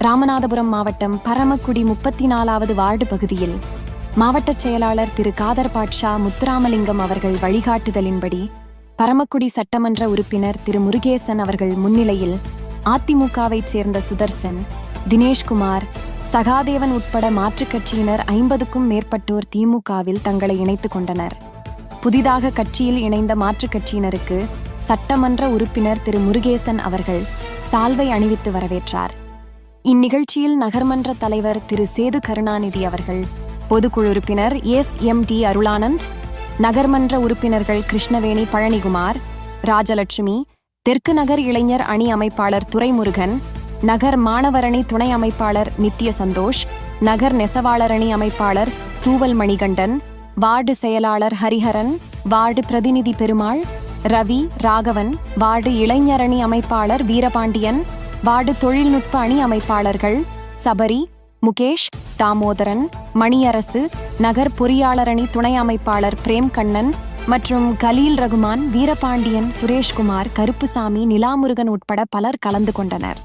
ராமநாதபுரம் மாவட்டம் பரமக்குடி முப்பத்தி நாலாவது வார்டு பகுதியில் மாவட்ட செயலாளர் திரு காதர் பாட்ஷா முத்துராமலிங்கம் அவர்கள் வழிகாட்டுதலின்படி பரமக்குடி சட்டமன்ற உறுப்பினர் திரு முருகேசன் அவர்கள் முன்னிலையில் அதிமுகவைச் சேர்ந்த சுதர்சன் தினேஷ்குமார் சகாதேவன் உட்பட மாற்றுக் கட்சியினர் ஐம்பதுக்கும் மேற்பட்டோர் திமுகவில் தங்களை இணைத்துக் கொண்டனர். புதிதாக கட்சியில் இணைந்த மாற்றுக் கட்சியினருக்கு சட்டமன்ற உறுப்பினர் திரு முருகேசன் அவர்கள் சால்வை அணிவித்து வரவேற்றார். இந்நிகழ்ச்சியில் நகர்மன்ற தலைவர் திரு. சேது கருணாநிதி அவர்கள் பொதுக்குழு உறுப்பினர் எஸ். எம். டி. அருளானந்த் நகர்மன்ற உறுப்பினர்கள் கிருஷ்ணவேணி பழனிகுமார் ராஜலட்சுமி தெற்கு நகர் இளைஞர் அணி அமைப்பாளர் துரைமுருகன் நகர் மாணவரணி துணை அமைப்பாளர் நித்ய சந்தோஷ் நகர் நெசவாளர் அணி அமைப்பாளர் தூவல் மணிகண்டன் வார்டு செயலாளர் ஹரிஹரன் வார்டு பிரதிநிதி பெருமாள் ரவி ராகவன் வார்டு இளைஞரணி அமைப்பாளர் வீரபாண்டியன் வார்டு தொழில்நுட்ப அணி அமைப்பாளர்கள் சபரி முகேஷ் தாமோதரன் மணியரசு நகர் பொறியாளரணி துணை அமைப்பாளர் பிரேம் கண்ணன் மற்றும் கலீல் ரகுமான் வீரபாண்டியன் சுரேஷ்குமார் கருப்புசாமி நிலாமுருகன் உட்பட பலர் கலந்து கொண்டனர்.